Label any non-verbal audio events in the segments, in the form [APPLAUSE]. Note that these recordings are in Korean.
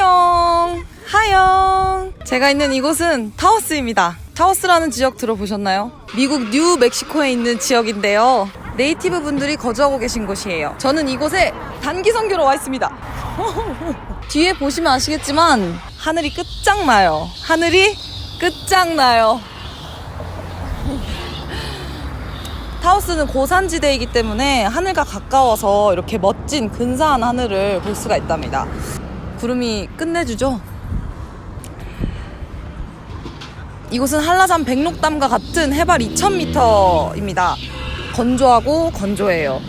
안녕. 하영. 제가 있는 이곳은 타워스입니다. 타워스라는 지역 들어보셨나요? 미국 뉴 멕시코에 있는 지역인데요. 네이티브 분들이 거주하고 계신 곳이에요. 저는 이곳에 단기 선교로 와 있습니다. [LAUGHS] 뒤에 보시면 아시겠지만 하늘이 끝장나요. 하늘이 끝장나요. [LAUGHS] 타우스는 고산지대이기 때문에 하늘과 가까워서 이렇게 멋진 근사한 하늘을 볼 수가 있답니다. 구름이 끝내주죠? 이곳은 한라산 백록담과 같은 해발 2000m입니다. 건조하고 건조해요.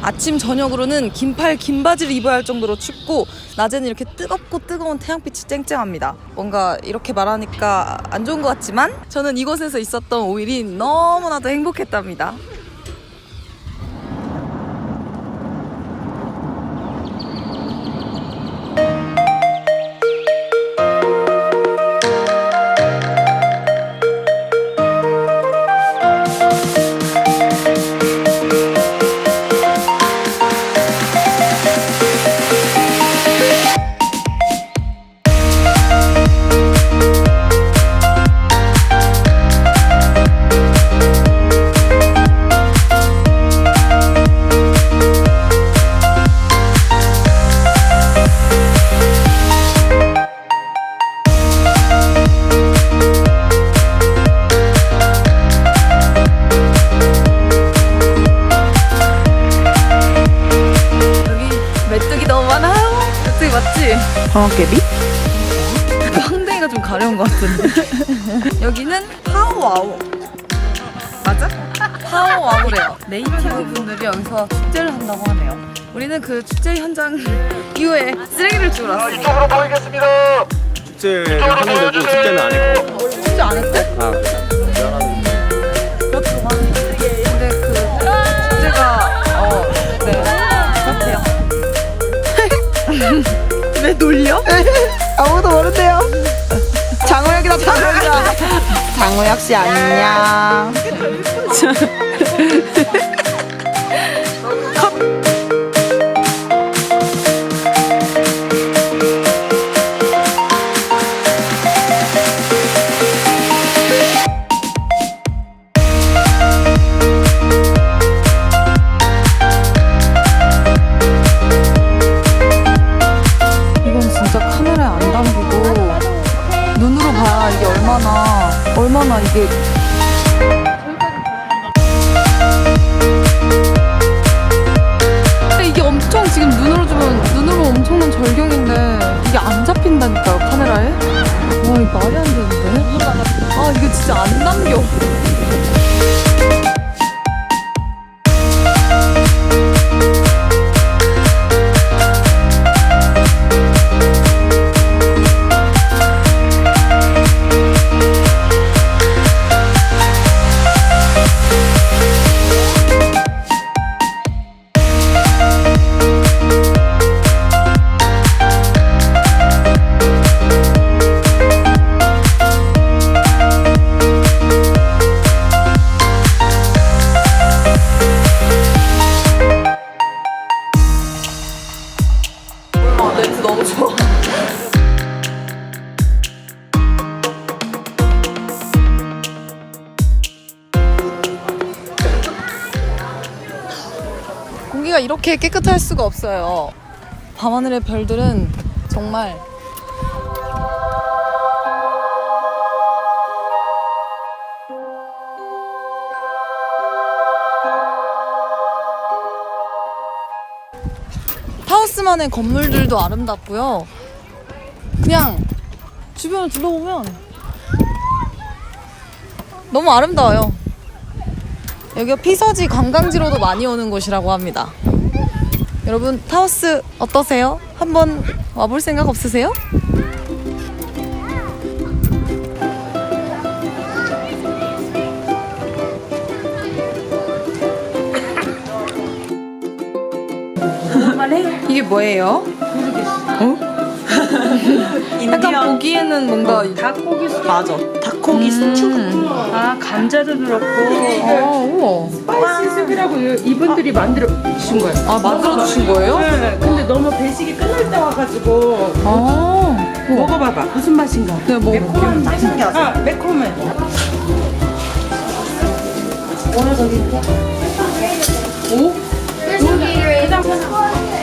아침 저녁으로는 긴팔 긴 바지를 입어야 할 정도로 춥고 낮에는 이렇게 뜨겁고 뜨거운 태양빛이 쨍쨍합니다. 뭔가 이렇게 말하니까 안 좋은 것 같지만 저는 이곳에서 있었던 5일이 너무나도 행복했답니다. 방어깨비? 황댕이가 좀 가려운 것 같은데. [LAUGHS] 여기는 파오와오. 맞아? 파오와오래요. 네이티브 분들이 여기서 축제를 한다고 하네요. 우리는 그 축제 현장 이후에 쓰레기를 주우러 왔어요. 이쪽으로 보이겠습니다. 축제를 하는 거고 축제는 안 했고 축제 안 했대? 아 왜 놀려? [LAUGHS] 아무도 모른대요. 장우혁이다, 장우혁이다. 장우혁 씨 안녕. [LAUGHS] 이게 얼마나 얼마나 이게. 근데 이게 엄청 지금 눈으로 주면 눈으로 엄청난 절경인데 이게 안 잡힌다니까요 카메라에? 와 이거 말이 안 되는데? 아 이게 진짜 안 남겨 공기가 이렇게 깨끗할 수가 없어요. 밤하늘의 별들은 정말 하우스만의 건물들도 아름답고요. 그냥 주변을 둘러보면 너무 아름다워요. 여기가 피서지 관광지로도 많이 오는 곳이라고 합니다. 여러분 타우스 어떠세요? 한번 와볼 생각 없으세요? [LAUGHS] 이게 뭐예요? 어? [LAUGHS] 약간 보기에는 뭔가 닭고기 수- 맞아. 닭고기 스튜. 아 감자도 들었고. 아 우와. 스파이시 숲이라고 이- 이분들이 만들어 주신 거예요. 아 만들어 주신 거예요? 네, 근데 너무 배식이 끝날 때 와가지고. 아 먹어봐봐. 무슨 맛인가? 네 먹어볼게요. 아 매콤해.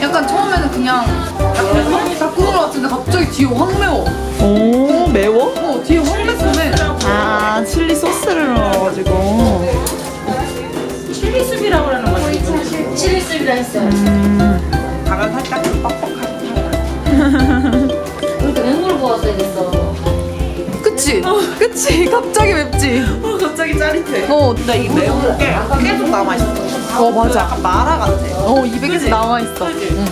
약간 처음에는 그냥 닭국물 같은데 갑자기 뒤에 확 매워 오, 매워? 어 뒤에 확 매콤해 아, 칠리 소스를 넣어가지고. 칠리 숲이라고 그러는 거지. 칠리스비라 했어요. 닭은 살짝 뻑뻑하고. [LAUGHS] 그러니까 눈물 부었어야 됐어. 그치? 그치? 갑자기 맵지? 어, 갑자기 짜릿해. 어, 근데 이 매운 게 계속 남아있어. 어 맞아 약간 마라 같아. 어 입에 계속 남아있어 응.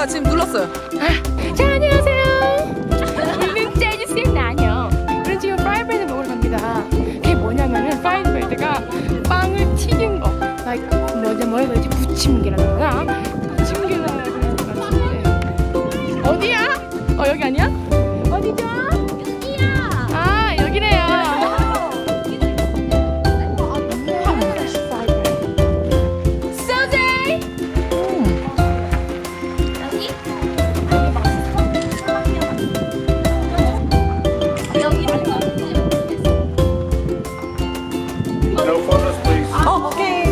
아 지금 눌렀어요 자, 안녕하세요. 우리는 재즈쌤 나녀. 우리는 지금 프라이브레드 먹으러 갑니다. 그게 뭐냐면은 프라이브레드가 빵을 튀긴 거. like 뭐지 해야지 부침개라는 거나 please. 어, 오케이.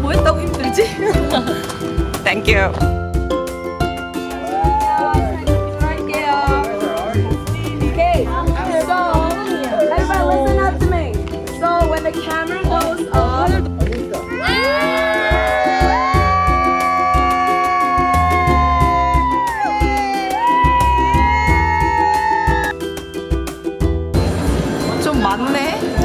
뭐 했다고 힘들지? [LAUGHS] 땡큐. Okay, so everybody listen up to me. So when the camera goes 맞네.